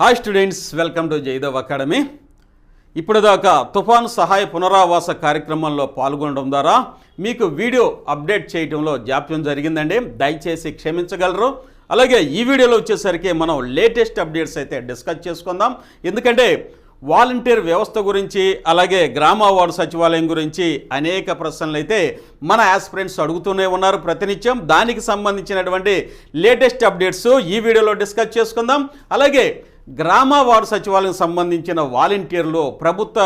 Hi students welcome to Jaidev academy ఇప్పటిదాకా తుఫాన్ తుఫాను సహాయ పునరావాస కార్యక్రమంలో పాల్గొనడం ద్వారా మీకు వీడియో అప్డేట్ చేయడంలో జాప్యం జరిగిందండి. దయచేసి క్షమించగలరు. అలాగే ఈ వీడియోలో వచ్చేసరికి మనం లేటెస్ట్ అప్డేట్స్ అయితే డిస్కస్ చేసుకుందాం. ఎందుకంటే వాలంటీర్ వ్యవస్థ గురించి అలాగే గ్రామ వార్డు సచివాలయం గురించి అనేక ప్రశ్నలు అయితే మన ఆస్పిరెంట్స్ అడుగుతూనే ఉన్నారు ప్రతినిత్యం. దానికి సంబంధించినటువంటి లేటెస్ట్ అప్డేట్స్ ఈ వీడియోలో డిస్కస్ చేసుకుందాం. అలాగే గ్రామ వార్డు సచివాలయం సంబంధించిన వాలంటీర్లు ప్రభుత్వ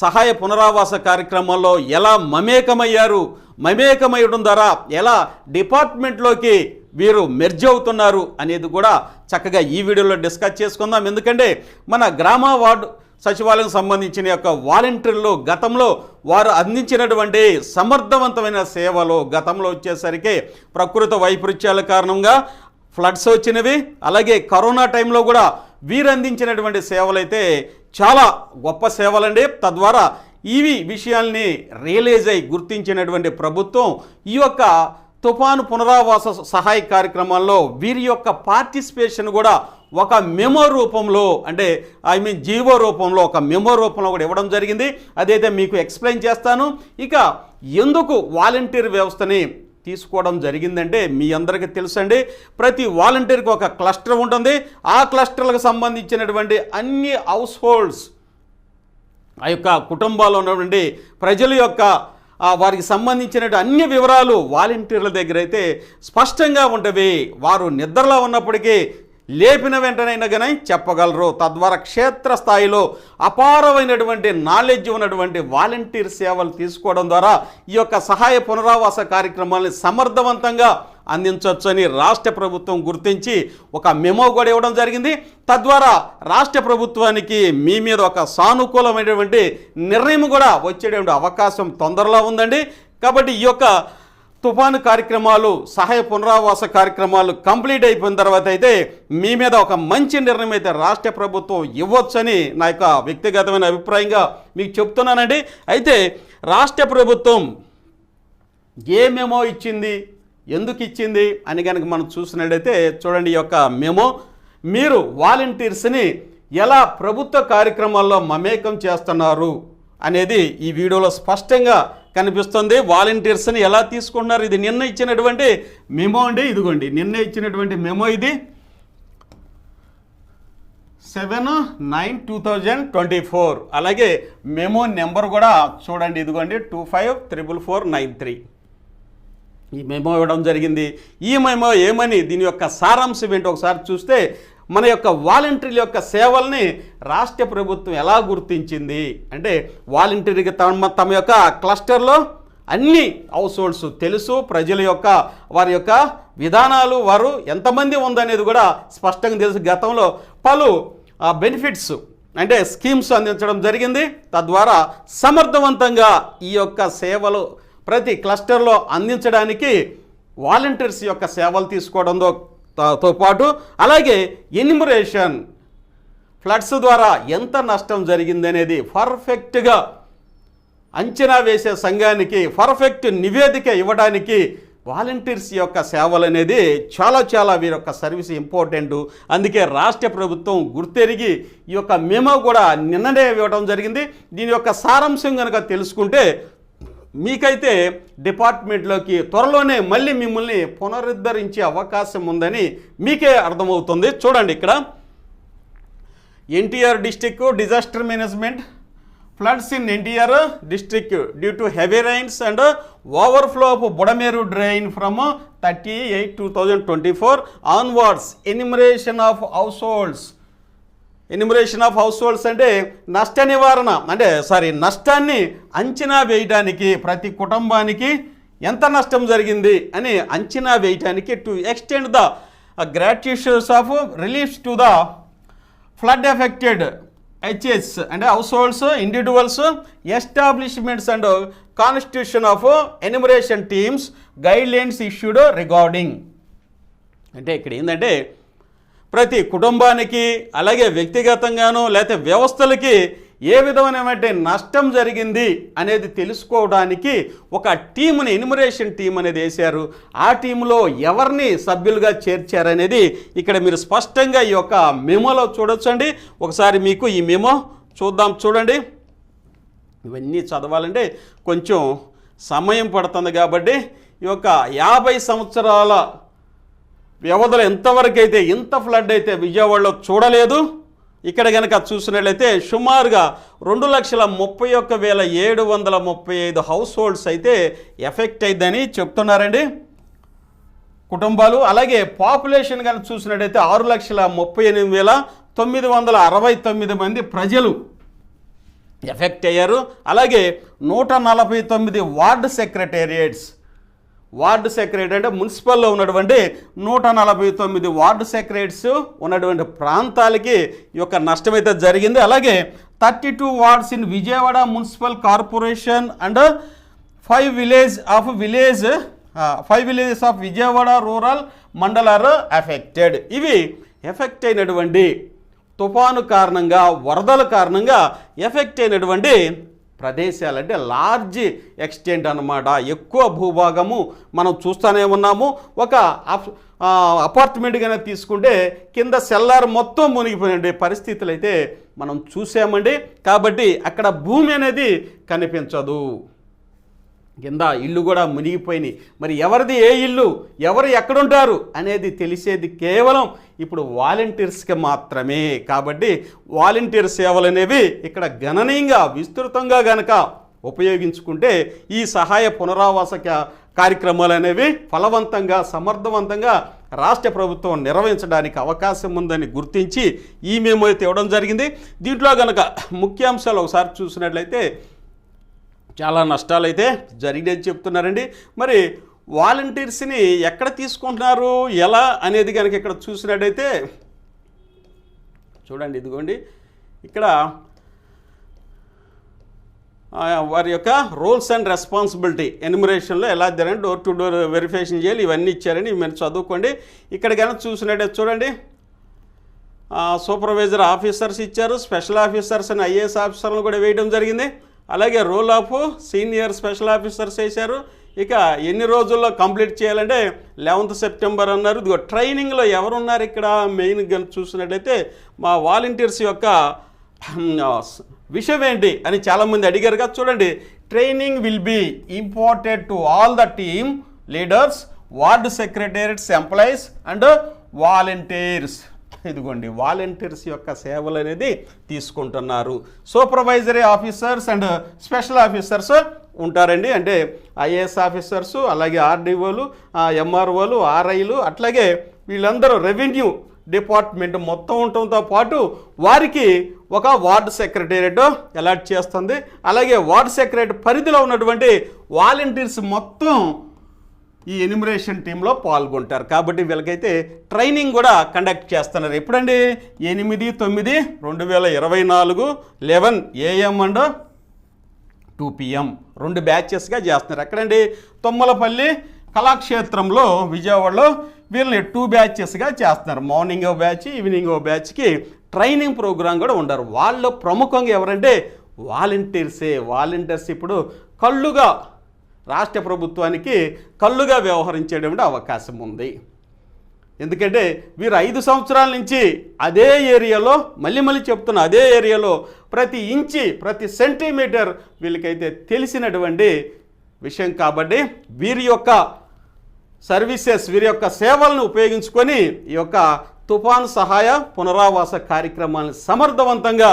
సహాయ పునరావాస కార్యక్రమంలో ఎలా మమేకమయ్యారు? మమేకమయ్యడం ద్వారా ఎలా డిపార్ట్మెంట్లోకి వీరు మెర్జ్ అవుతున్నారు అనేది కూడా చక్కగా ఈ వీడియోలో డిస్కస్ చేసుకుందాం. ఎందుకంటే మన గ్రామ వార్డు సచివాలయం సంబంధించిన యొక్క వాలంటీర్లు గతంలో వారు అందించినటువంటి సమర్థవంతమైన సేవలు గతంలో వచ్చేసరికి ప్రకృతి వైపరీత్యాల కారణంగా ఫ్లడ్స్ వచ్చినవి అలాగే కరోనా టైంలో కూడా వీరందించినటువంటి సేవలైతే చాలా గొప్ప సేవలండి. తద్వారా ఇవి విషయాల్ని రియలైజ్ అయి గుర్తించినటువంటి ప్రభుత్వం ఈ యొక్క తుఫాను పునరావాస సహాయ కార్యక్రమాల్లో వీరి యొక్క పార్టిసిపేషన్ కూడా ఒక మెమో రూపంలో అంటే ఐ మీన్ జీవో రూపంలో ఒక మెమో రూపంలో కూడా ఇవ్వడం జరిగింది. అదైతే మీకు ఎక్స్ప్లెయిన్ చేస్తాను. ఇక ఎందుకు వాలంటీర్ వ్యవస్థని తీసుకోవడం జరిగిందంటే మీ అందరికీ తెలుసండి. ప్రతి వాలంటీర్కి ఒక క్లస్టర్ ఉంటుంది. ఆ క్లస్టర్లకు సంబంధించినటువంటి అన్ని హౌస్ హోల్డ్స్ ఆ యొక్క కుటుంబాల్లో ఉన్నటువంటి ప్రజల యొక్క వారికి సంబంధించిన అన్ని వివరాలు వాలంటీర్ల దగ్గర అయితే స్పష్టంగా ఉంటవి. వారు నిద్రలో ఉన్నప్పటికీ లేపిన వెంటనైనా కానీ చెప్పగలరు. తద్వారా క్షేత్రస్థాయిలో అపారమైనటువంటి నాలెడ్జ్ ఉన్నటువంటి వాలంటీర్ సేవలు తీసుకోవడం ద్వారా ఈ యొక్క సహాయ పునరావాస కార్యక్రమాన్ని సమర్థవంతంగా అందించవచ్చని రాష్ట్ర ప్రభుత్వం గుర్తించి ఒక మెమో కూడా ఇవ్వడం జరిగింది. తద్వారా రాష్ట్ర ప్రభుత్వానికి మీ మీద ఒక సానుకూలమైనటువంటి నిర్ణయం కూడా వచ్చేటువంటి అవకాశం తొందరలో ఉందండి. కాబట్టి ఈ యొక్క తుఫాను కార్యక్రమాలు సహాయ పునరావాస కార్యక్రమాలు కంప్లీట్ అయిపోయిన తర్వాత అయితే మీ మీద ఒక మంచి నిర్ణయం అయితే రాష్ట్ర ప్రభుత్వం ఇవ్వచ్చని నా యొక్క వ్యక్తిగతమైన అభిప్రాయంగా మీకు చెప్తున్నానండి. అయితే రాష్ట్ర ప్రభుత్వం ఏ మెమో ఇచ్చింది ఎందుకు ఇచ్చింది అని కనుక మనం చూసినట్టయితే చూడండి ఈ యొక్క మెమో. మీరు వాలంటీర్స్ని ఎలా ప్రభుత్వ కార్యక్రమాల్లో మమేకం చేస్తున్నారు అనేది ఈ వీడియోలో స్పష్టంగా కనిపిస్తుంది. వాలంటీర్స్ని ఎలా తీసుకున్నారు? ఇది నిన్న ఇచ్చినటువంటి మెమో అండి. ఇదిగోండి. నిన్న ఇచ్చినటువంటి మెమో ఇది. Seven nine two thousand twenty four. అలాగే మెమో నెంబర్ కూడా చూడండి. ఇదిగోండి. Two five triple four nine three. ఈ మెమో ఇవ్వడం జరిగింది. ఈ మెమో ఏమని? దీని యొక్క సారాంశం ఏంటి? ఒకసారి చూస్తే మన యొక్క వాలంటీర్ల యొక్క సేవల్ని రాష్ట్ర ప్రభుత్వం ఎలా గుర్తించింది? అంటే వాలంటీర్గా తమ తమ యొక్క క్లస్టర్లో అన్ని హౌస్ హోల్డ్స్ తెలుసు ప్రజల యొక్క వారి యొక్క విధానాలు వారు ఎంతమంది ఉందనేది కూడా స్పష్టంగా తెలుసు. గతంలో పలు బెనిఫిట్స్ అంటే స్కీమ్స్ అందించడం జరిగింది. తద్వారా సమర్థవంతంగా ఈ యొక్క సేవలు ప్రతి క్లస్టర్లో అందించడానికి వాలంటీర్స్ యొక్క సేవలు తీసుకోవడంతో తో- పాటు అలాగే ఎన్యుమరేషన్ ఫ్లడ్స్ ద్వారా ఎంత నష్టం జరిగిందనేది పర్ఫెక్ట్గా అంచనా వేసే సంఘానికి పర్ఫెక్ట్ నివేదిక ఇవ్వడానికి వాలంటీర్స్ యొక్క సేవలు అనేది చాలా చాలా వీరి యొక్క సర్వీస్ ఇంపార్టెంట్. అందుకే రాష్ట్ర ప్రభుత్వం గుర్తెరిగి ఈ యొక్క మేమో కూడా నిన్ననే ఇవ్వడం జరిగింది. దీని యొక్క సారాంశం కనుక తెలుసుకుంటే మీకైతే డిపార్ట్మెంట్లోకి త్వరలోనే మళ్ళీ మిమ్మల్ని పునరుద్ధరించే అవకాశం ఉందని మీకే అర్థమవుతుంది. చూడండి ఇక్కడ. NTR district disaster management floods in NTR district due to heavy rains and overflow of Budameru drain from thirty eight two thousand twenty four onwards enumeration of households enumeration of households అంటే నష్ట నివారణ. అంటే sorry నష్టాన్ని అంచనా వేయడానికి ప్రతి కుటుంబానికి ఎంత నష్టం జరిగింది అని అంచనా వేయటానికి to extend the gratuitous of reliefs to the flood affected HHs అంటే households individuals establishments and constitution of enumeration teams guidelines issued regarding అంటే ఇక్కడ ఏంటంటే ప్రతి కుటుంబానికి అలాగే వ్యక్తిగతంగాను లేకపోతే వ్యవస్థలకి ఏ విధమైనటువంటి నష్టం జరిగింది అనేది తెలుసుకోవడానికి ఒక టీముని ఎన్యుమరేషన్ టీం అనేది వేశారు. ఆ టీంలో ఎవరిని సభ్యులుగా చేర్చారనేది ఇక్కడ మీరు స్పష్టంగా ఈ యొక్క మెమోలో చూడొచ్చండి. ఒకసారి మీకు ఈ మెమో చూద్దాం చూడండి. ఇవన్నీ చదవాలంటే కొంచెం సమయం పడుతుంది కాబట్టి ఈ యొక్క యాభై సంవత్సరాల వ్యవధిలో ఎంతవరకు అయితే ఇంత ఫ్లడ్ అయితే విజయవాడలో చూడలేదు ఇక్కడ కనుక చూసినట్లయితే సుమారుగా రెండు లక్షల ముప్పై ఒక్క వేల ఏడు వందల ముప్పై ఐదు హౌస్ హోల్డ్స్ అయితే ఎఫెక్ట్ అయిందని చెప్తున్నారండి. కుటుంబాలు అలాగే పాపులేషన్ కనుక చూసినట్టయితే ఆరు లక్షల ముప్పై ఎనిమిది వేల తొమ్మిది వందల అరవై తొమ్మిది మంది ప్రజలు ఎఫెక్ట్ అయ్యారు. అలాగే నూట నలభై తొమ్మిది వార్డు సెక్రటేరియట్స్ వార్డు సెక్రటరీ అంటే మున్సిపల్లో ఉన్నటువంటి నూట నలభై తొమ్మిది వార్డు సెక్రటరీస్ ఉన్నటువంటి ప్రాంతాలకి ఈ యొక్క నష్టం అయితే జరిగింది. అలాగే thirty two wards in Vijayawada municipal corporation and five village of village five villages of Vijayawada rural మండలార్ affected. ఇవి ఎఫెక్ట్ అయినటువంటి తుఫాను కారణంగా వరదల కారణంగా ఎఫెక్ట్ అయినటువంటి ప్రదేశాలు అంటే లార్జ్ ఎక్స్టెంట్ అన్నమాట. ఎక్కువ భూభాగము మనం చూస్తూనే ఉన్నాము. ఒక అప్- అపార్ట్మెంట్ కనుక తీసుకుంటే కింద సెల్లార్ మొత్తం మునిగిపోయిన పరిస్థితులు అయితే మనం చూసామండి. కాబట్టి అక్కడ భూమి అనేది కనిపించదు. కింద ఇల్లు కూడా మునిగిపోయినాయి. మరి ఎవరిది ఏ ఇల్లు? ఎవరు ఎక్కడుంటారు? అనేది తెలిసేది కేవలం ఇప్పుడు వాలంటీర్స్కి మాత్రమే కాబట్టి వాలంటీర్ సేవలు అనేవి ఇక్కడ గణనీయంగా విస్తృతంగా గనక ఉపయోగించుకుంటే ఈ సహాయ పునరావాస కార్యక్రమాలు అనేవి ఫలవంతంగా సమర్థవంతంగా రాష్ట్ర ప్రభుత్వం నిర్వహించడానికి అవకాశం ఉందని గుర్తించి ఈ మేము అయితే ఇవ్వడం జరిగింది. దీంట్లో గనక ముఖ్యాంశాలు ఒకసారి చూసినట్లయితే చాలా నష్టాలు అయితే జరిగినాయని చెప్తున్నారండి. మరి వాలంటీర్స్ని ఎక్కడ తీసుకుంటున్నారు ఎలా అనేది కనుక ఇక్కడ చూసినట్టయితే చూడండి ఇదిగోండి ఇక్కడ వారి యొక్క రూల్స్ అండ్ రెస్పాన్సిబిలిటీ ఎన్యుమరేషన్లో ఎలా జరిగింది డోర్ టు డోర్ వెరిఫికేషన్ చేయాలి ఇవన్నీ ఇచ్చారని మీరు చదువుకోండి. ఇక్కడ కనుక చూసినట్టయితే చూడండి సూపర్వైజర్ ఆఫీసర్స్ ఇచ్చారు స్పెషల్ ఆఫీసర్స్ అని ఐఏఎస్ ఆఫీసర్లను కూడా వేయడం జరిగింది. అలాగే role of senior special officers వేశారు. ఇక ఎన్ని రోజుల్లో కంప్లీట్ చేయాలంటే లెవెంత్ సెప్టెంబర్ అన్నారు. ఇదిగో ట్రైనింగ్లో ఎవరున్నారు ఇక్కడ? మెయిన్ చూసినట్లయితే చూసినట్టయితే మా వాలంటీర్స్ యొక్క విషయం ఏంటి అని చాలామంది అడిగారు. కదా చూడండి training will be imparted to all the team leaders ward secretariats employees and volunteers. ఇదిగోండి వాలంటీర్స్ యొక్క సేవలు అనేది తీసుకుంటున్నారు. Supervisory officers and special officers ఉంటారండి. అంటే ఐఏఎస్ ఆఫీసర్స్ అలాగే ఆర్డీఓలు ఎంఆర్ఓలు ఆర్ఐలు అట్లాగే వీళ్ళందరూ రెవెన్యూ డిపార్ట్మెంట్ మొత్తం ఉండటంతో పాటు వారికి ఒక వార్డు సెక్రటేరియట్ అలాట్ చేస్తుంది. అలాగే వార్డు సెక్రటరీ పరిధిలో ఉన్నటువంటి వాలంటీర్స్ మొత్తం ఈ ఎనిమిరేషన్ టీంలో పాల్గొంటారు. కాబట్టి వీళ్ళకైతే ట్రైనింగ్ కూడా కండక్ట్ చేస్తున్నారు. ఎప్పుడండి? ఎనిమిది తొమ్మిది రెండు వేల ఇరవై నాలుగు eleven AM and two PM రెండు బ్యాచెస్గా చేస్తున్నారు. ఎక్కడండి? తుమ్మలపల్లి కళాక్షేత్రంలో విజయవాడలో వీళ్ళని టూ బ్యాచెస్గా చేస్తున్నారు. మార్నింగ్ ఓ బ్యాచ్ ఈవినింగ్ ఓ బ్యాచ్కి ట్రైనింగ్ ప్రోగ్రామ్ కూడా ఉండరు. వాళ్ళు ప్రముఖంగా ఎవరంటే వాలంటీర్సే వాలంటీర్స్ ఇప్పుడు కళ్ళుగా రాష్ట్ర ప్రభుత్వానికి కళ్ళుగా వ్యవహరించేటువంటి అవకాశం ఉంది. ఎందుకంటే వీరు ఐదు సంవత్సరాల నుంచి అదే ఏరియాలో మళ్ళీ మళ్ళీ చెప్తున్న అదే ఏరియాలో ప్రతి ఇంచి ప్రతి సెంటీమీటర్ వీళ్ళకైతే తెలిసినటువంటి విషయం కాబట్టి వీరి యొక్క సర్వీసెస్ వీరి యొక్క సేవలను ఉపయోగించుకొని ఈ యొక్క తుఫాను సహాయ పునరావాస కార్యక్రమాలను సమర్థవంతంగా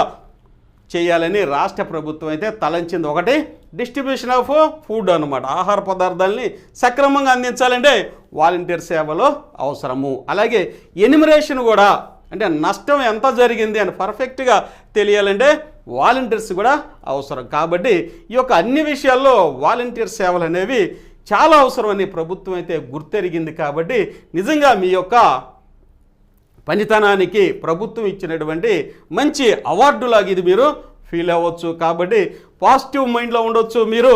చేయాలని రాష్ట్ర ప్రభుత్వం అయితే తలంచింది ఒకటి. డిస్ట్రిబ్యూషన్ ఆఫ్ ఫుడ్ అనమాట ఆహార పదార్థాలని సక్రమంగా అందించాలంటే వాలంటీర్ సేవలు అవసరము. అలాగే ఎనిమరేషన్ కూడా అంటే నష్టం ఎంత జరిగింది అని పర్ఫెక్ట్గా తెలియాలంటే వాలంటీర్స్ కూడా అవసరం. కాబట్టి ఈ యొక్క అన్ని విషయాల్లో వాలంటీర్ సేవలు అనేవి చాలా అవసరమని ప్రభుత్వం అయితే గుర్తెరిగింది కాబట్టి నిజంగా మీ యొక్క పనితనానికి ప్రభుత్వం ఇచ్చినటువంటి మంచి అవార్డులాగా ఇది మీరు ఫీల్ అవ్వచ్చు. కాబట్టి పాజిటివ్ మైండ్లో ఉండొచ్చు. మీరు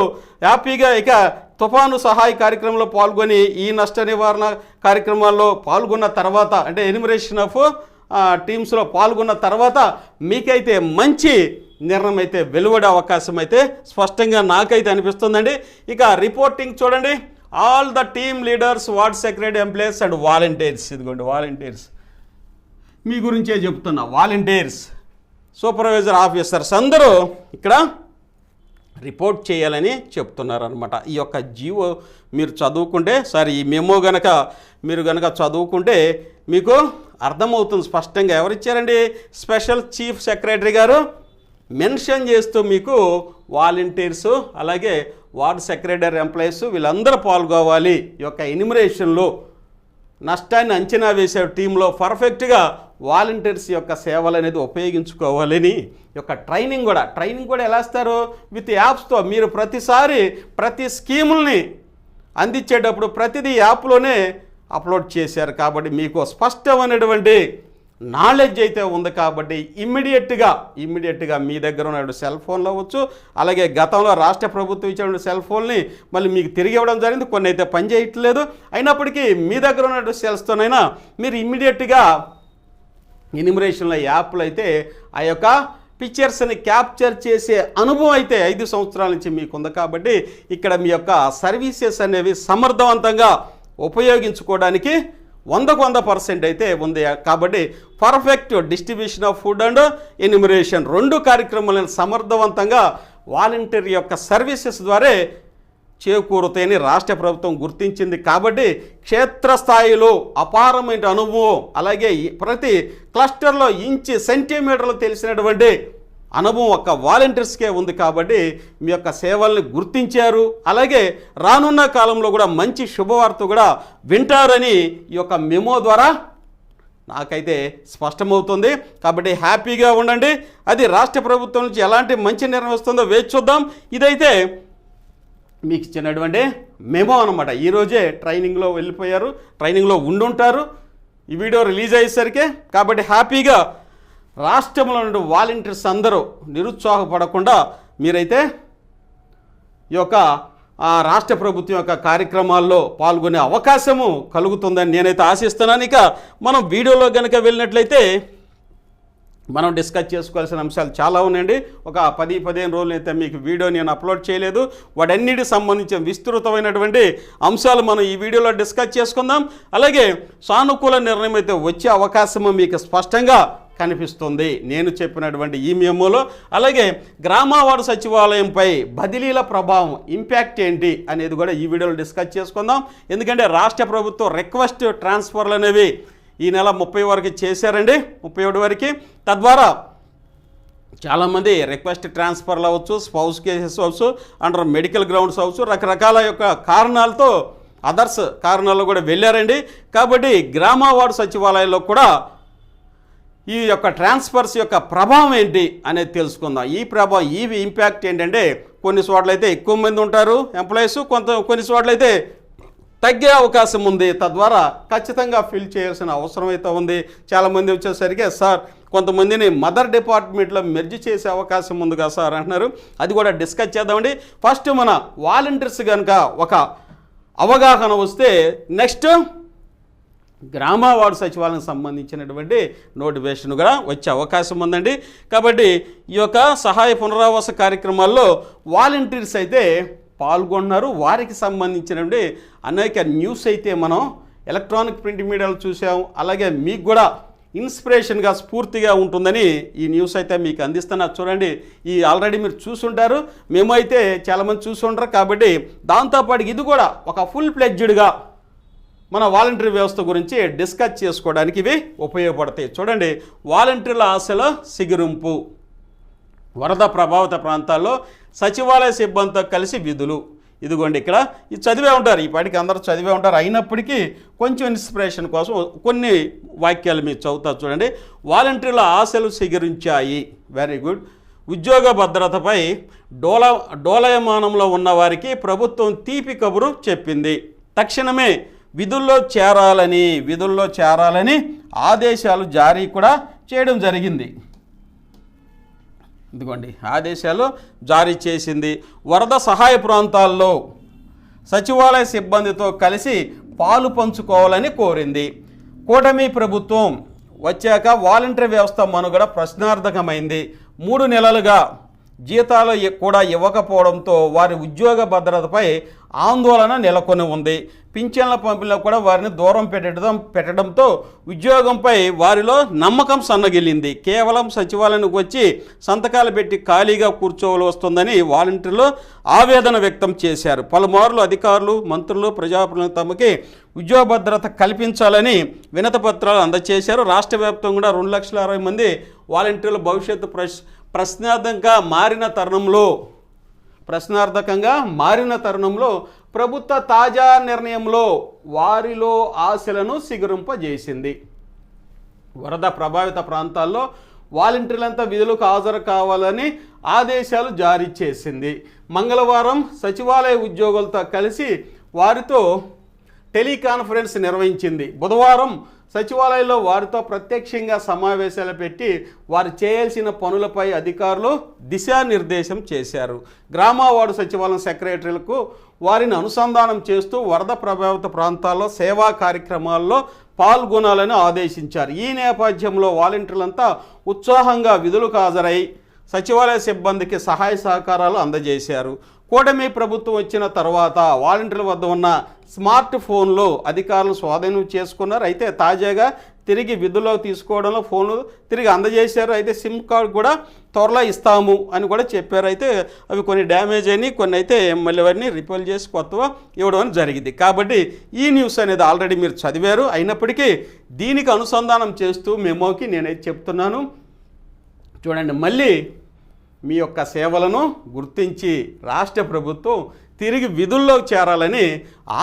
హ్యాపీగా ఇక తుఫాను సహాయ కార్యక్రమంలో పాల్గొని ఈ నష్ట నివారణ కార్యక్రమాల్లో పాల్గొన్న తర్వాత అంటే ఎనిమరేషన్ ఆఫ్ టీమ్స్లో పాల్గొన్న తర్వాత మీకైతే మంచి నిర్ణయం అయితే వెలువడే అవకాశం అయితే స్పష్టంగా నాకైతే అనిపిస్తుందండి. ఇక రిపోర్టింగ్ చూడండి. All the team leaders ward secretary employees and volunteers. ఇదిగోండి వాలంటీర్స్. మీ గురించే చెప్తున్నా వాలంటీర్స్. సూపర్వైజర్ ఆఫీసర్స్ అందరూ ఇక్కడ రిపోర్ట్ చేయాలని చెప్తున్నారు అనమాట ఈ యొక్క జీవో మీరు చదువుకుంటే సారీ ఈ మెమో గనక మీరు గనక చదువుకుంటే మీకు అర్థమవుతుంది స్పష్టంగా. ఎవరిచ్చారండి? స్పెషల్ చీఫ్ సెక్రటరీ గారు మెన్షన్ చేస్తూ మీకు వాలంటీర్స్ అలాగే వార్డ్ సెక్రటరీ ఎంప్లాయీస్ వీళ్ళందరూ పాల్గొవాలి. ఈ యొక్క ఎనిమిరేషన్లో నష్టాన్ని అంచనా వేసే టీంలో పర్ఫెక్ట్గా వాలంటీర్స్ యొక్క సేవలు అనేది ఉపయోగించుకోవాలని యొక్క ట్రైనింగ్ కూడా. ట్రైనింగ్ కూడా ఎలా ఇస్తారు? విత్ యాప్స్తో. మీరు ప్రతిసారి ప్రతి స్కీముల్ని అందించేటప్పుడు ప్రతిదీ యాప్లోనే అప్లోడ్ చేశారు కాబట్టి మీకు స్పష్టమైనటువంటి నాలెడ్జ్ అయితే ఉంది కాబట్టి ఇమ్మీడియట్గా ఇమ్మీడియట్గా మీ దగ్గర ఉన్న సెల్ ఫోన్లో అవ్వచ్చు. అలాగే గతంలో రాష్ట్ర ప్రభుత్వం ఇచ్చిన సెల్ ఫోన్ని మళ్ళీ మీకు తిరిగి ఇవ్వడం జరిగింది. కొన్ని అయితే పనిచేయట్లేదు అయినప్పటికీ మీ దగ్గర ఉన్న సెల్స్తోనైనా మీరు ఇమ్మీడియట్గా ఎనిమరేషన్ల యాప్లు అయితే ఆ యొక్క పిక్చర్స్ని క్యాప్చర్ చేసే అనుభవం అయితే ఐదు సంవత్సరాల నుంచి మీకు ఉంది కాబట్టి ఇక్కడ మీ యొక్క సర్వీసెస్ అనేవి సమర్థవంతంగా ఉపయోగించుకోవడానికి వందకు వంద పర్సెంట్ అయితే ఉంది. కాబట్టి perfect distribution of food and enumeration రెండు కార్యక్రమాలను సమర్థవంతంగా వాలంటీర్ యొక్క సర్వీసెస్ ద్వారా చేకూరుతాయని రాష్ట్ర ప్రభుత్వం గుర్తించింది. కాబట్టి క్షేత్రస్థాయిలో అపారమైన అనుభవం అలాగే ప్రతి క్లస్టర్లో ఇంచి సెంటీమీటర్లు తెలిసినటువంటి అనుభవం ఒక్క వాలంటీర్స్కే ఉంది కాబట్టి మీ యొక్క సేవల్ని గుర్తించారు. అలాగే రానున్న కాలంలో కూడా మంచి శుభవార్త కూడా వింటారని ఈ యొక్క మెమో ద్వారా నాకైతే స్పష్టమవుతుంది. కాబట్టి హ్యాపీగా ఉండండి. అది రాష్ట్ర ప్రభుత్వం నుంచి ఎలాంటి మంచి నిర్ణయం వస్తుందో వేచి చూద్దాం. ఇదైతే మీకు ఇచ్చినటువంటి మెమో అనమాట ఈరోజే ట్రైనింగ్లో వెళ్ళిపోయారు. ట్రైనింగ్లో ఉండుంటారు. ఈ వీడియో రిలీజ్ అయ్యేసరికి. కాబట్టి హ్యాపీగా రాష్ట్రంలో నుండి వాలంటీర్స్ అందరూ నిరుత్సాహపడకుండా మీరైతే ఈ యొక్క రాష్ట్ర ప్రభుత్వం యొక్క కార్యక్రమాల్లో పాల్గొనే అవకాశము కలుగుతుందని నేనైతే ఆశిస్తున్నాను. ఇక మనం వీడియోలో కనుక వెళ్ళినట్లయితే మనం డిస్కస్ చేసుకోవాల్సిన అంశాలు చాలా ఉన్నాయండి. ఒక పది పదిహేను రోజులు అయితే మీకు వీడియో నేను అప్లోడ్ చేయలేదు. వాటన్నిటికి సంబంధించిన విస్తృతమైనటువంటి అంశాలు మనం ఈ వీడియోలో డిస్కస్ చేసుకుందాం. అలాగే సానుకూల నిర్ణయం అయితే వచ్చే అవకాశము మీకు స్పష్టంగా కనిపిస్తుంది. నేను చెప్పినటువంటి ఈ మెమోలో అలాగే గ్రామవార్డు సచివాలయంపై బదిలీల ప్రభావం ఇంపాక్ట్ ఏంటి అనేది కూడా ఈ వీడియోలో డిస్కస్ చేసుకుందాం. ఎందుకంటే రాష్ట్ర ప్రభుత్వం రిక్వెస్ట్ ట్రాన్స్ఫర్లు అనేవి ఈ నెల ముప్పై వరకు చేశారండి. ముప్పై ఒకటి వరకు. తద్వారా చాలామంది రిక్వెస్ట్ ట్రాన్స్ఫర్లు అవ్వచ్చు స్పౌస్ కేసెస్ అవ్వచ్చు అండర్ మెడికల్ గ్రౌండ్స్ అవ్వచ్చు రకరకాల యొక్క కారణాలతో అదర్స్ కారణాల్లో కూడా వెళ్ళారండి. కాబట్టి గ్రామ వార్డు సచివాలయాల్లో కూడా ఈ యొక్క ట్రాన్స్ఫర్స్ యొక్క ప్రభావం ఏంటి అనేది తెలుసుకుందాం. ఈ ప్రభావం ఈ ఇంపాక్ట్ ఏంటంటే కొన్ని చోట్ల అయితే ఎక్కువ మంది ఉంటారు ఎంప్లాయీస్ కొంత కొన్ని చోట్ల అయితే తగ్గే అవకాశం ఉంది. తద్వారా ఖచ్చితంగా ఫిల్ చేయాల్సిన అవసరం అయితే ఉంది. చాలామంది వచ్చేసరికి సార్ కొంతమందిని మదర్ డిపార్ట్మెంట్లో మెర్జ్ చేసే అవకాశం ఉంది కదా సార్ అంటున్నారు. అది కూడా డిస్కస్ చేద్దామండి. ఫస్ట్ మన వాలంటీర్స్ కనుక ఒక అవగాహన వస్తే నెక్స్ట్ గ్రామ వార్డు సచివాలయం సంబంధించినటువంటి నోటిఫికేషన్ కూడా వచ్చే అవకాశం ఉందండి. కాబట్టి ఈ యొక్క సహాయ పునరావాస కార్యక్రమాల్లో వాలంటీర్స్ అయితే పాల్గొన్నారు. వారికి సంబంధించినటువంటి అనేక న్యూస్ అయితే మనం ఎలక్ట్రానిక్ ప్రింట్ మీడియాలో చూసాము అలాగే మీకు కూడా ఇన్స్పిరేషన్గా స్ఫూర్తిగా ఉంటుందని ఈ న్యూస్ అయితే మీకు అందిస్తున్నా. చూడండి ఈ ఆల్రెడీ మీరు చూసుంటారు. మేమైతే అయితే చాలామంది చూసుంటారు. కాబట్టి దాంతోపాటు ఇది కూడా ఒక ఫుల్ ప్లెడ్జ్డ్గా మన వాలంటరీ వ్యవస్థ గురించి డిస్కస్ చేసుకోవడానికి ఇవి ఉపయోగపడతాయి. చూడండి వాలంటీర్ల ఆశల సిగురింపు. వరద ప్రభావిత ప్రాంతాల్లో సచివాలయ సిబ్బందితో కలిసి విధులు. ఇదిగోండి ఇక్కడ ఇది చదివే ఉంటారు. ఈ పాటికి అందరూ చదివే ఉంటారు. అయినప్పటికీ కొంచెం ఇన్స్పిరేషన్ కోసం కొన్ని వాక్యాలు మీరు చదువుతారు చూడండి. వాలంటీర్ల ఆశలు సిగురించాయి. వెరీ గుడ్ ఉద్యోగ భద్రతపై డోల డోలయమానంలో ఉన్న వారికి ప్రభుత్వం తీపి కబురు చెప్పింది. తక్షణమే విధుల్లో చేరాలని విధుల్లో చేరాలని ఆదేశాలు జారీ కూడా చేయడం జరిగింది. ఇదిగోండి ఆదేశాలు జారీ చేసింది. వరద సహాయ ప్రాంతాల్లో సచివాలయ సిబ్బందితో కలిసి పాలు పంచుకోవాలని కోరింది. కూటమి ప్రభుత్వం వచ్చాక వాలంటరీ వ్యవస్థ మనుగడ ప్రశ్నార్థకమైంది. మూడు నెలలుగా జీతాలు కూడా ఇవ్వకపోవడంతో వారి ఉద్యోగ భద్రతపై ఆందోళన నెలకొని ఉంది. పింఛన్ల పంపిణీలో కూడా వారిని దూరం పెట్టడం పెట్టడంతో ఉద్యోగంపై వారిలో నమ్మకం సన్నగిల్లింది. కేవలం సచివాలయానికి వచ్చి సంతకాలు పెట్టి ఖాళీగా కూర్చోవలసి వస్తుందని వాలంటీర్లు ఆవేదన వ్యక్తం చేశారు. పలుమార్లు అధికారులు మంత్రులు ప్రజాప్రతినిధులు తమకి ఉద్యోగ భద్రత కల్పించాలని వినతపత్రాలు అందజేశారు. రాష్ట్ర వ్యాప్తంగా కూడా రెండు లక్షల అరవై మంది వాలంటీర్లు భవిష్యత్తు ప్రశ్ ప్రశ్నార్థంగా మారిన తరుణంలో ప్రశ్నార్థకంగా మారిన తరుణంలో ప్రభుత్వ తాజా నిర్ణయంలో వారిలో ఆశలను సిగురింపజేసింది. వరద ప్రభావిత ప్రాంతాల్లో వాలంటీర్లంతా విధులకు హాజరు కావాలని ఆదేశాలు జారీ చేసింది. మంగళవారం సచివాలయ ఉద్యోగులతో కలిసి వారితో టెలికాన్ఫరెన్స్ నిర్వహించింది. బుధవారం సచివాలయంలో వారితో ప్రత్యక్షంగా సమావేశాలు పెట్టి వారు చేయాల్సిన పనులపై అధికారులు దిశానిర్దేశం చేశారు. గ్రామవాడు సచివాలయం సెక్రటరీలకు వారిని అనుసంధానం చేస్తూ వరద ప్రభావిత ప్రాంతాల్లో సేవా కార్యక్రమాల్లో పాల్గొనాలని ఆదేశించారు. ఈ నేపథ్యంలో వాలంటీర్లంతా ఉత్సాహంగా విధులకు హాజరై సచివాలయ సిబ్బందికి సహాయ సహకారాలు అందజేశారు. కూటమి ప్రభుత్వం వచ్చిన తర్వాత వాలంటీర్ల వద్ద ఉన్న స్మార్ట్ ఫోన్లు అధికారులు స్వాధీనం చేసుకున్నారు. అయితే తాజాగా తిరిగి విధుల్లో తీసుకోవడంలో ఫోన్లు తిరిగి అందజేశారు. అయితే సిమ్ కార్డ్ కూడా త్వరలో ఇస్తాము అని కూడా చెప్పారు. అయితే అవి కొన్ని డ్యామేజ్ అయినాయి. కొన్ని అయితే ఎమ్మెల్యే వారిని రిపేర్ చేసి కొత్తగా ఇవ్వడం అని జరిగింది. కాబట్టి ఈ న్యూస్ అనేది ఆల్రెడీ మీరు చదివారు. అయినప్పటికీ దీనికి అనుసంధానం చేస్తూ మెమోకి నేనైతే చెప్తున్నాను. చూడండి మళ్ళీ మీ యొక్క సేవలను గుర్తించి రాష్ట్ర ప్రభుత్వం తిరిగి విధుల్లోకి చేరాలని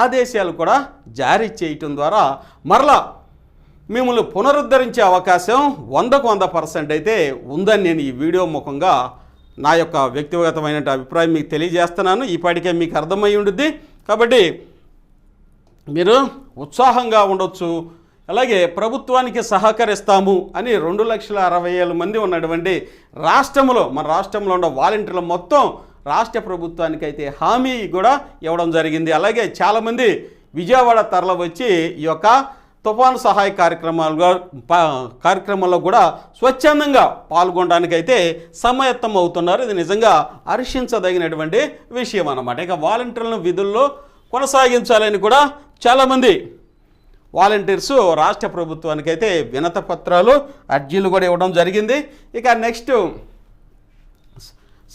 ఆదేశాలు కూడా జారీ చేయటం ద్వారా మరలా మిమ్మల్ని పునరుద్ధరించే అవకాశం వందకు వంద పర్సెంట్ అయితే ఉందని నేను ఈ వీడియో ముఖంగా నా యొక్క వ్యక్తిగతమైన అభిప్రాయం మీకు తెలియజేస్తున్నాను. ఇప్పటికే మీకు అర్థమై ఉండుద్ది. కాబట్టి మీరు ఉత్సాహంగా ఉండొచ్చు. అలాగే ప్రభుత్వానికి సహకరిస్తాము అని రెండు లక్షల అరవై ఏళ్ళ మంది ఉన్నటువంటి రాష్ట్రంలో మన రాష్ట్రంలో ఉన్న వాలంటీర్లు మొత్తం రాష్ట్ర ప్రభుత్వానికి అయితే హామీ కూడా ఇవ్వడం జరిగింది. అలాగే చాలామంది విజయవాడ తరలి వచ్చి ఈ యొక్క తుఫాను సహాయ కార్యక్రమాలుగా కార్యక్రమాల్లో కూడా స్వచ్ఛందంగా పాల్గొనడానికి అయితే సమాయత్తం అవుతున్నారు. ఇది నిజంగా హర్షించదగినటువంటి విషయం అన్నమాట ఇక వాలంటీర్లను విధుల్లో కొనసాగించాలని కూడా చాలామంది వాలంటీర్స్ రాష్ట్ర ప్రభుత్వానికి అయితే వినత పత్రాలు అర్జీలు కూడా ఇవ్వడం జరిగింది. ఇక నెక్స్ట్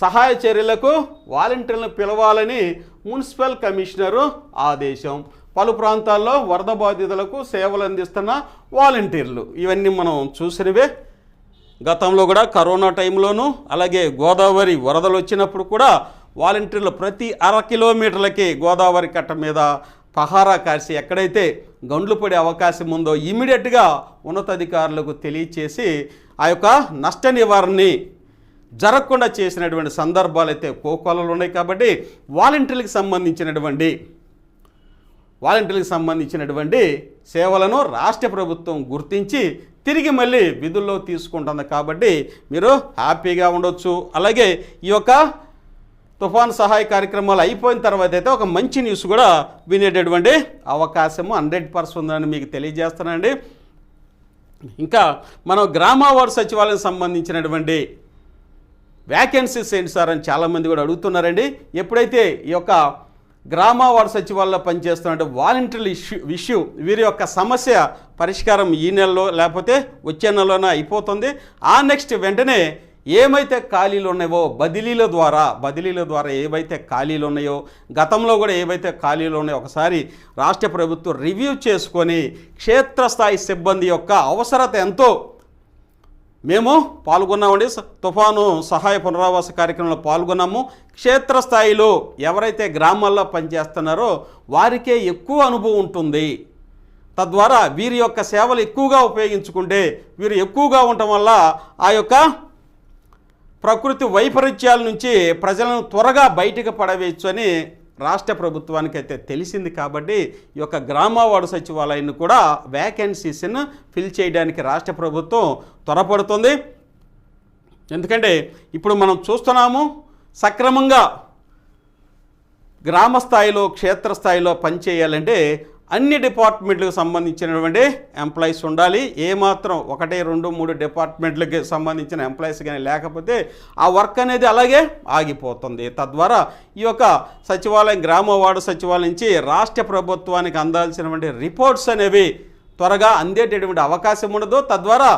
సహాయ చర్యలకు వాలంటీర్లను పిలవాలని మున్సిపల్ కమిషనరు ఆదేశం. పలు ప్రాంతాల్లో వరద బాధితులకు సేవలు అందిస్తున్న వాలంటీర్లు. ఇవన్నీ మనం చూసినవే. గతంలో కూడా కరోనా టైంలోనూ అలాగే గోదావరి వరదలు వచ్చినప్పుడు కూడా వాలంటీర్లు ప్రతి అర కిలోమీటర్లకి గోదావరి కట్ట మీద పహారా కాసి ఎక్కడైతే గండ్లు పడే అవకాశం ఉందో ఇమీడియట్గా ఉన్నతాధికారులకు తెలియచేసి ఆ యొక్క నష్ట నివారణని జరగకుండా చేసినటువంటి సందర్భాలు అయితే కోకోలలో ఉన్నాయి కాబట్టి వాలంటీర్లకు సంబంధించినటువంటి వాలంటీర్లకు సంబంధించినటువంటి సేవలను రాష్ట్ర ప్రభుత్వం గుర్తించి తిరిగి మళ్ళీ విధుల్లో తీసుకుంటుంది కాబట్టి మీరు హ్యాపీగా ఉండొచ్చు. అలాగే ఈ యొక్క తుఫాన్ సహాయ కార్యక్రమాలు అయిపోయిన తర్వాత అయితే ఒక మంచి న్యూస్ కూడా వినేటటువంటి అవకాశము హండ్రెడ్ పర్సెంట్ ఉందని మీకు తెలియజేస్తానండి ఇంకా మనం గ్రామవారి సచివాలయం సంబంధించినటువంటి వ్యాకెన్సీస్ ఏంటి సార్ అని చాలామంది కూడా అడుగుతున్నారండి. ఎప్పుడైతే ఈ యొక్క గ్రామవారి సచివాలయంలో పనిచేస్తున్న వాలంటీర్ల ఇష్యూ ఇష్యూ వీరి యొక్క సమస్య పరిష్కారం ఈ నెలలో లేకపోతే వచ్చే నెలలోనే అయిపోతుంది. ఆ నెక్స్ట్ వెంటనే ఏమైతే ఖాళీలు ఉన్నాయో బదిలీల ద్వారా బదిలీల ద్వారా ఏవైతే ఖాళీలు ఉన్నాయో గతంలో కూడా ఏవైతే ఖాళీలు ఉన్నాయో ఒకసారి రాష్ట్ర ప్రభుత్వం రివ్యూ చేసుకొని క్షేత్రస్థాయి సిబ్బంది యొక్క అవసరత ఎంతో. మేము పాల్గొన్నామండి తుఫాను సహాయ పునరావాస కార్యక్రమంలో పాల్గొన్నాము. క్షేత్రస్థాయిలో ఎవరైతే గ్రామాల్లో పనిచేస్తున్నారో వారికే ఎక్కువ అనుభవం ఉంటుంది. తద్వారా వీరి యొక్క సేవలు ఎక్కువగా ఉపయోగించుకుంటే వీరు ఎక్కువగా ఉండటం వల్ల ఆ యొక్క ప్రకృతి వైపరీత్యాల నుంచి ప్రజలను త్వరగా బయటకు పడవేయచ్చు అని రాష్ట్ర ప్రభుత్వానికి అయితే తెలిసింది కాబట్టి ఈ యొక్క గ్రామవాడు సచివాలయాన్ని కూడా వ్యాకెన్సీస్ను ఫిల్ చేయడానికి రాష్ట్ర ప్రభుత్వం త్వరపడుతుంది. ఎందుకంటే ఇప్పుడు మనం చూస్తున్నాము సక్రమంగా గ్రామ స్థాయిలో క్షేత్రస్థాయిలో పనిచేయాలంటే అన్ని డిపార్ట్మెంట్లకు సంబంధించినటువంటి ఎంప్లాయీస్ ఉండాలి. ఏమాత్రం ఒకటి రెండు మూడు డిపార్ట్మెంట్లకి సంబంధించిన ఎంప్లాయీస్ కానీ లేకపోతే ఆ వర్క్ అనేది అలాగే ఆగిపోతుంది. తద్వారా ఈ యొక్క సచివాలయం గ్రామ వార్డు సచివాలయం నుంచి రాష్ట్ర ప్రభుత్వానికి అందాల్సినటువంటి రిపోర్ట్స్ అనేవి త్వరగా అందేటటువంటి అవకాశం ఉండదు. తద్వారా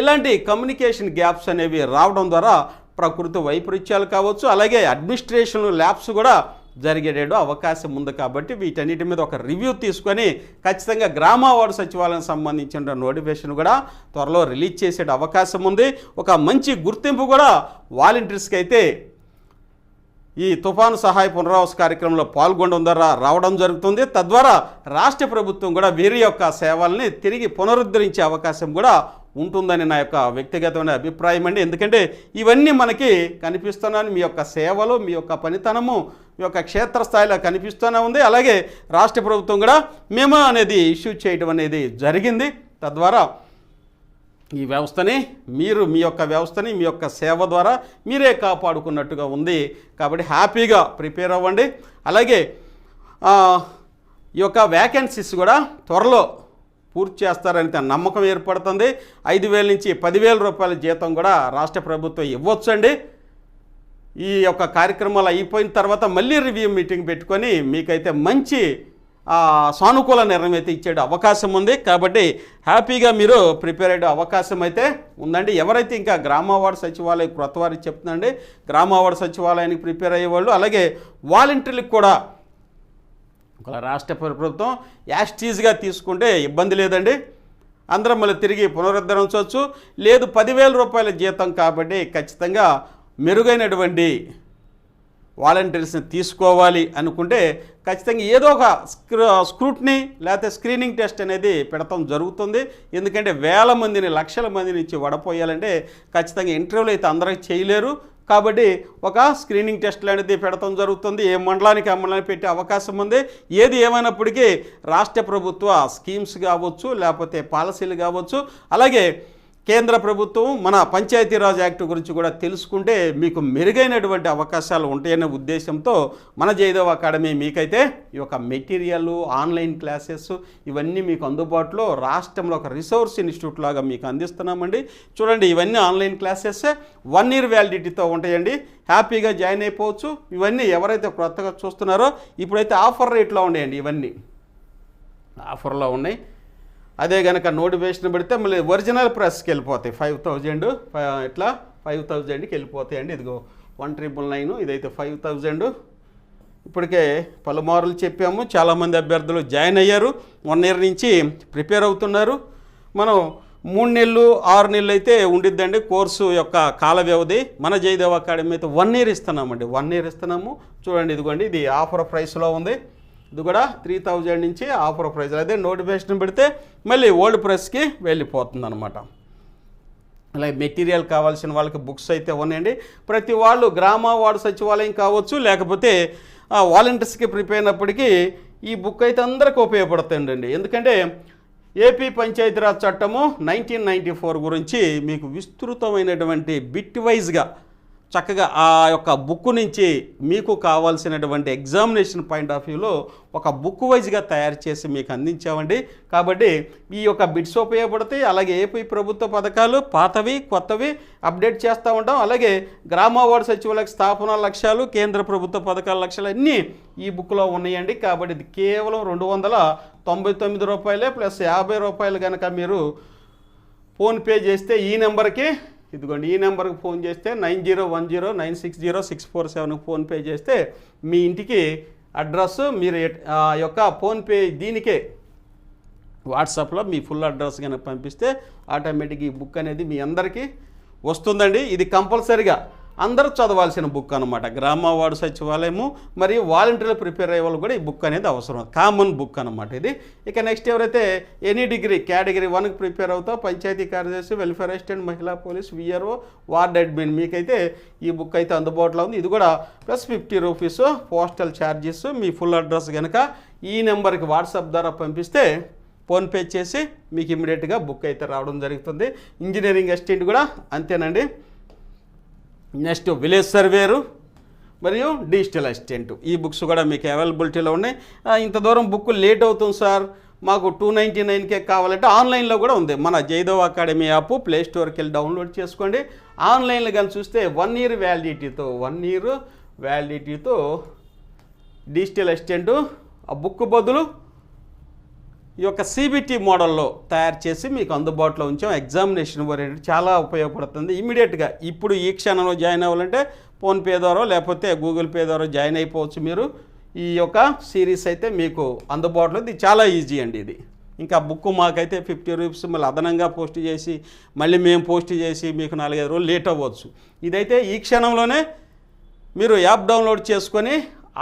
ఇలాంటి కమ్యూనికేషన్ గ్యాప్స్ అనేవి రావడం ద్వారా ప్రకృతి వైపరీత్యాలు కావచ్చు అలాగే అడ్మినిస్ట్రేషన్ ల్యాబ్స్ కూడా జరిగే అవకాశం ఉంది కాబట్టి వీటన్నిటి మీద ఒక రివ్యూ తీసుకొని ఖచ్చితంగా గ్రామ వార్డు సచివాలయం సంబంధించిన నోటిఫికేషన్ కూడా త్వరలో రిలీజ్ చేసే అవకాశం ఉంది. ఒక మంచి గుర్తింపు కూడా వాలంటీర్స్కి అయితే ఈ తుఫాను సహాయ పునరావాస కార్యక్రమంలో పాల్గొనడం ద్వారా రావడం జరుగుతుంది. తద్వారా రాష్ట్ర ప్రభుత్వం కూడా వీరి యొక్క సేవల్ని తిరిగి పునరుద్ధరించే అవకాశం కూడా ఉంటుందని నా యొక్క వ్యక్తిగతమైన అభిప్రాయం అండి. ఎందుకంటే ఇవన్నీ మనకి కనిపిస్తున్నాను మీ యొక్క సేవలు మీ యొక్క పనితనము యొక్క క్షేత్రస్థాయిలో కనిపిస్తూనే ఉంది. అలాగే రాష్ట్ర ప్రభుత్వం కూడా మేమో అనేది ఇష్యూ చేయడం అనేది జరిగింది. తద్వారా ఈ వ్యవస్థని మీరు మీ యొక్క వ్యవస్థని మీ యొక్క సేవ ద్వారా మీరే కాపాడుకున్నట్టుగా ఉంది. కాబట్టి హ్యాపీగా ప్రిపేర్ అవ్వండి. అలాగే ఈ యొక్క వ్యాకెన్సీస్ కూడా త్వరలో పూర్తి చేస్తారని నమ్మకం ఏర్పడుతుంది. ఐదు వేల నుంచి పదివేల రూపాయల జీతం కూడా రాష్ట్ర ప్రభుత్వం ఇవ్వచ్చండి. ఈ యొక్క కార్యక్రమాలు అయిపోయిన తర్వాత మళ్ళీ రివ్యూ మీటింగ్ పెట్టుకొని మీకైతే మంచి సానుకూల నిర్ణయం అయితే ఇచ్చే అవకాశం ఉంది. కాబట్టి హ్యాపీగా మీరు ప్రిపేర్ అయ్యే అవకాశం అయితే ఉందండి. ఎవరైతే ఇంకా గ్రామ సచివాలయం క్రొత్త వారికి చెప్తుందండి గ్రామ సచివాలయానికి ప్రిపేర్ అయ్యేవాళ్ళు అలాగే వాలంటీర్లకు కూడా ఒక రాష్ట్ర ప్రభుత్వం యాస్టీజ్గా తీసుకుంటే ఇబ్బంది లేదండి. అందరం మళ్ళీ తిరిగి పునరుద్ధరించవచ్చు. లేదు పదివేల రూపాయల జీతం కాబట్టి ఖచ్చితంగా మెరుగైనటువంటి వాలంటీర్స్ని తీసుకోవాలి అనుకుంటే ఖచ్చితంగా ఏదో ఒక స్క్రూ స్క్రూట్ని లేకపోతే స్క్రీనింగ్ టెస్ట్ అనేది పెడతాం జరుగుతుంది. ఎందుకంటే వేల మందిని లక్షల మందిని ఇచ్చి వడపోయాలంటే ఖచ్చితంగా ఇంటర్వ్యూలు అయితే అందరికి చేయలేరు. కాబట్టి ఒక స్క్రీనింగ్ టెస్ట్ అనేది పెడతాం జరుగుతుంది. ఏ మండలానికి ఆ మండలానికి పెట్టే అవకాశం ఉంది. ఏది ఏమైనప్పటికీ రాష్ట్ర ప్రభుత్వ స్కీమ్స్ కావచ్చు లేకపోతే పాలసీలు కావచ్చు. అలాగే కేంద్ర ప్రభుత్వం మన పంచాయతీరాజ్ యాక్ట్ గురించి కూడా తెలుసుకుంటే మీకు మెరుగైనటువంటి అవకాశాలు ఉంటాయనే ఉద్దేశంతో మన జయదేవ్ అకాడమీ మీకైతే ఈ యొక్క మెటీరియల్ ఆన్లైన్ క్లాసెస్ ఇవన్నీ మీకు అందుబాటులో రాష్ట్రంలో ఒక రిసోర్స్ ఇన్స్టిట్యూట్ లాగా మీకు అందిస్తున్నామండి. చూడండి ఇవన్నీ ఆన్లైన్ క్లాసెస్ వన్ ఇయర్ వ్యాలిడిటీతో ఉంటాయండి. హ్యాపీగా జాయిన్ అయిపోవచ్చు. ఇవన్నీ ఎవరైతే కొత్తగా చూస్తున్నారో ఇప్పుడైతే ఆఫర్ రేట్లో ఉన్నాయండి ఇవన్నీ. ఆఫర్లో ఉన్నాయి. అదే కనుక నోటిఫికేషన్ పెడితే మళ్ళీ ఒరిజినల్ ప్రెస్కి వెళ్ళిపోతాయి. ఫైవ్ థౌజండ్ ఇట్లా ఫైవ్ థౌజండ్కి వెళ్ళిపోతాయండి. ఇదిగో వన్ ట్రిపుల్ నైన్ ఇదైతే ఫైవ్ థౌజండ్. ఇప్పటికే పలుమార్లు చెప్పాము. చాలామంది అభ్యర్థులు జాయిన్ అయ్యారు. వన్ ఇయర్ నుంచి ప్రిపేర్ అవుతున్నారు. మనం మూడు నెలలు ఆరు నెలలు అయితే ఉండిద్దండి కోర్సు యొక్క కాల వ్యవధి. మన జయదేవ్ అకాడమీ అయితే వన్ ఇయర్ ఇస్తున్నామండి. వన్ ఇయర్ ఇస్తున్నాము. చూడండి ఇదిగోండి ఇది ఆఫర్ ప్రైస్లో ఉంది. ఇది కూడా త్రీ థౌజండ్ నుంచి ఆఫర్ ప్రైస్ అదే నోటిఫికేషన్ పెడితే మళ్ళీ ఓల్డ్ ప్రైస్కి వెళ్ళిపోతుంది అనమాట అలాగే మెటీరియల్ కావాల్సిన వాళ్ళకి బుక్స్ అయితే ఉన్నాయండి. ప్రతి వాళ్ళు గ్రామ వార్డు సచివాలయం కావచ్చు లేకపోతే వాలంటీర్స్కి ప్రిపేర్ అయినప్పటికీ ఈ బుక్ అయితే అందరికీ ఉపయోగపడుతుందండి. ఎందుకంటే ఏపీ పంచాయతీరాజ్ చట్టము నైన్టీన్ నైంటీ ఫోర్ గురించి మీకు విస్తృతమైనటువంటి బిట్ వైజ్గా చక్కగా ఆ యొక్క బుక్ నుంచి మీకు కావాల్సినటువంటి ఎగ్జామినేషన్ పాయింట్ ఆఫ్ వ్యూలో ఒక బుక్ వైజ్గా తయారు చేసి మీకు అందించామండి. కాబట్టి ఈ యొక్క బిట్స్ ఉపయోగపడతాయి అలాగే ఏపీ ప్రభుత్వ పథకాలు పాతవి కొత్తవి అప్డేట్ చేస్తూ ఉంటాం. అలాగే గ్రామ వార్డు సచివాలయ స్థాపన లక్ష్యాలు కేంద్ర ప్రభుత్వ పథకాల లక్ష్యాలు అన్నీ ఈ బుక్లో ఉన్నాయండి. కాబట్టి ఇది కేవలం రెండు వందల తొంభై తొమ్మిది రూపాయలే ప్లస్ యాభై రూపాయలు కనుక మీరు ఫోన్పే చేస్తే ఈ నెంబర్కి ఇదిగోండి ఈ నెంబర్కి ఫోన్ చేస్తే nine zero one zero nine six zero six four సెవెన్కి ఫోన్పే చేస్తే మీ ఇంటికి అడ్రస్ మీరు ఆ యొక్క ఫోన్పే దీనికే వాట్సాప్లో మీ ఫుల్ అడ్రస్ కనుక పంపిస్తే ఆటోమేటిక్ ఈ బుక్ అనేది మీ అందరికీ వస్తుందండి. ఇది కంపల్సరిగా అందరూ చదవాల్సిన బుక్ అనమాట గ్రామ వార్డు సచివాలయము మరియు వాలంటీర్లు ప్రిపేర్ అయ్యే వాళ్ళు కూడా ఈ బుక్ అనేది అవసరం. కామన్ బుక్ అనమాట ఇది. ఇక నెక్స్ట్ ఎవరైతే ఎనీ డిగ్రీ కేటగిరీ వన్కి ప్రిపేర్ అవుతా పంచాయతీ కార్యదర్శి వెల్ఫేర్ అసిస్టెంట్ మహిళా పోలీస్ విఆర్ఓ వార్డ్ అడ్మిన్ మీకైతే ఈ బుక్ అయితే అందుబాటులో ఉంది. ఇది కూడా plus fifty rupees postal charges మీ ఫుల్ అడ్రస్ కనుక ఈ నెంబర్కి వాట్సాప్ ద్వారా పంపిస్తే ఫోన్పే చేసి మీకు ఇమీడియట్గా బుక్ అయితే రావడం జరుగుతుంది. ఇంజనీరింగ్ అసిస్టెంట్ కూడా అంతేనండి. నెక్స్ట్ విలేజ్ సర్వేరు మరియు డిజిటల్ అసిస్టెంట్. ఈ బుక్స్ కూడా మీకు అవైలబిలిటీలో ఉన్నాయి. ఇంత దూరం బుక్ లేట్ అవుతుంది సార్. మాకు టూ నైంటీ నైన్కే కావాలంటే ఆన్లైన్లో కూడా ఉంది. మన జైదవ్ అకాడమీ యాప్ ప్లే స్టోర్కి వెళ్ళి డౌన్లోడ్ చేసుకోండి. ఆన్లైన్లో కానీ చూస్తే వన్ ఇయర్ వ్యాలిడిటీతో వన్ ఇయర్ వ్యాలిడిటీతో డిజిటల్ అసిస్టెంట్ ఆ బుక్ బదులు ఈ యొక్క సిబిటి మోడల్లో తయారు చేసి మీకు అందుబాటులో ఉంచాం. ఎగ్జామినేషన్ ఓరియంటెడ్ చాలా ఉపయోగపడుతుంది. ఇమీడియట్గా ఇప్పుడు ఈ క్షణంలో జాయిన్ అవ్వాలంటే ఫోన్పే ద్వారా లేకపోతే గూగుల్ పే ద్వారా జాయిన్ అయిపోవచ్చు మీరు. ఈ యొక్క సిరీస్ అయితే మీకు అందుబాటులో ఇది చాలా ఈజీ అండి ఇది. ఇంకా బుక్ మాకైతే ఫిఫ్టీ రూపీస్ మళ్ళీ అదనంగా పోస్ట్ చేసి మళ్ళీ మేము పోస్ట్ చేసి మీకు నాలుగైదు రోజులు లేట్ అవ్వచ్చు. ఇదైతే ఈ క్షణంలోనే మీరు యాప్ డౌన్లోడ్ చేసుకొని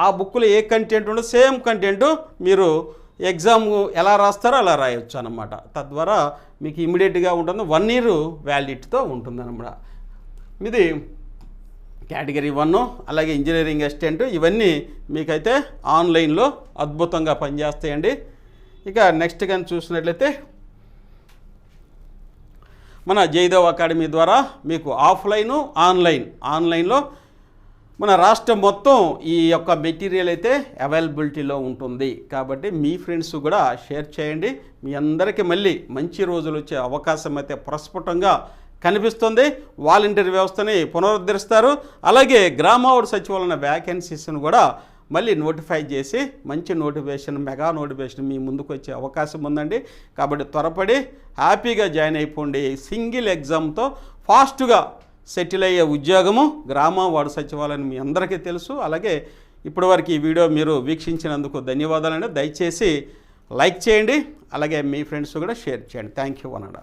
ఆ బుక్లో ఏ కంటెంట్ ఉండో సేమ్ కంటెంట్ మీరు ఎగ్జామ్ ఎలా రాస్తారో అలా రాయొచ్చు అనమాట తద్వారా మీకు ఇమీడియట్గా ఉంటుంది వన్ ఇయర్ వ్యాలిడిటీతో ఉంటుంది అనమాట ఇది కేటగిరీ వన్ అలాగే ఇంజనీరింగ్ అసిస్టెంట్ ఇవన్నీ మీకైతే ఆన్లైన్లో అద్భుతంగా పనిచేస్తాయండి. ఇక నెక్స్ట్ కానీ చూసినట్లయితే మన జైదవ్ అకాడమీ ద్వారా మీకు ఆఫ్లైను ఆన్లైన్ ఆన్లైన్లో మన రాష్ట్రం మొత్తం ఈ యొక్క మెటీరియల్ అయితే అవైలబిలిటీలో ఉంటుంది. కాబట్టి మీ ఫ్రెండ్స్ కూడా షేర్ చేయండి. మీ అందరికీ మళ్ళీ మంచి రోజులు వచ్చే అవకాశం అయితే ప్రస్ఫుటంగా కనిపిస్తుంది. వాలంటీర్ వ్యవస్థని పునరుద్ధరిస్తారు. అలాగే గ్రామావార్డు సచివాలయ వ్యాకెన్సీస్ను కూడా మళ్ళీ నోటిఫై చేసి మంచి నోటిఫికేషన్ మెగా నోటిఫికేషన్ మీ ముందుకు వచ్చే అవకాశం ఉందండి. కాబట్టి త్వరపడి హ్యాపీగా జాయిన్ అయిపోండి. సింగిల్ ఎగ్జామ్తో ఫాస్ట్గా సెటిల్ అయ్యే ఉద్యోగము గ్రామ వార్డు సచివాలయం మీ అందరికీ తెలుసు. అలాగే ఇప్పటివరకు ఈ వీడియో మీరు వీక్షించినందుకు ధన్యవాదాలండి. దయచేసి లైక్ చేయండి. అలాగే మీ ఫ్రెండ్స్ కూడా షేర్ చేయండి. Thank you అనడా